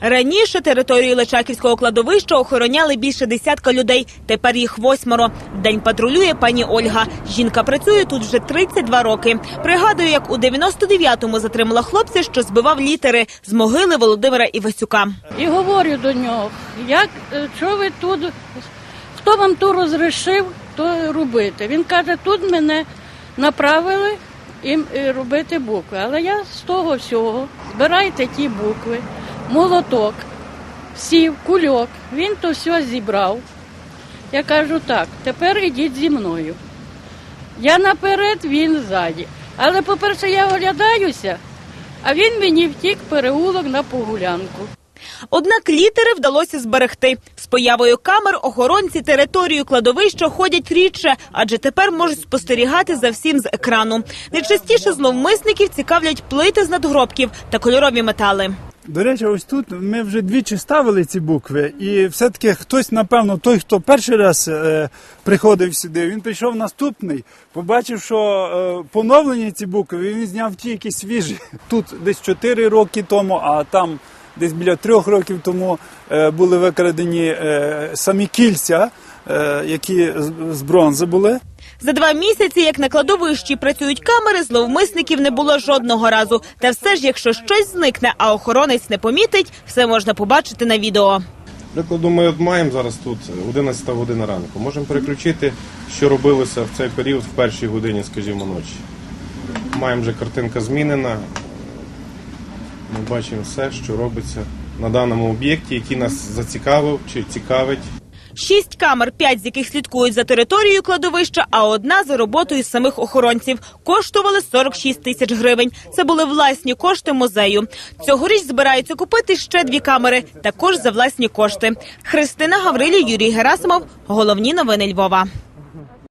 Раніше територію Личаківського кладовища охороняли більше десятка людей. Тепер їх восьмеро. День патрулює пані Ольга. Жінка працює тут вже 32 роки. Пригадує, як у 99-му затримала хлопця, що збивав літери з могили Володимира Івасюка. І говорю до нього, як е, що ви тут, хто вам то розрішив, то робити. Він каже, тут мене направили е, робити букви. Але я з того всього збирайте ті букви, молоток, сів, кульок. Він то все зібрав. Я кажу так, тепер ідіть зі мною. Я наперед, він ззаді. Але, по-перше, я оглядаюся, а він мені втік переулок на погулянку. Однак літери вдалося зберегти. З появою камер охоронці територію кладовища ходять рідше, адже тепер можуть спостерігати за всім з екрану. Найчастіше зловмисників цікавлять плити з надгробків та кольорові метали. До речі, ось тут ми вже двічі ставили ці букви, і все-таки хтось, напевно, той, хто перший раз е, приходив сюди, він прийшов наступний, побачив, що е, поновлені ці букви, він зняв ті, які свіжі. Тут десь 4 роки тому, а там десь біля трьох років тому е, були викрадені е, самі кільця, е, які з бронзи були. За два місяці, як на кладовищі працюють камери, зловмисників не було жодного разу. Та все ж, якщо щось зникне, а охоронець не помітить, все можна побачити на відео. Прикладу, ми от маємо зараз тут 11 година ранку. Можемо переключити, що робилося в цей період в першій годині, скажімо, ночі. Маємо вже картинка змінена. Ми бачимо все, що робиться на даному об'єкті, який нас зацікавив чи цікавить. Шість камер, п'ять з яких слідкують за територією кладовища, а одна за роботою самих охоронців. Коштували 46 тисяч гривень. Це були власні кошти музею. Цьогоріч збираються купити ще дві камери, також за власні кошти. Христина Гаврилі, Юрій Герасимов. Головні новини Львова.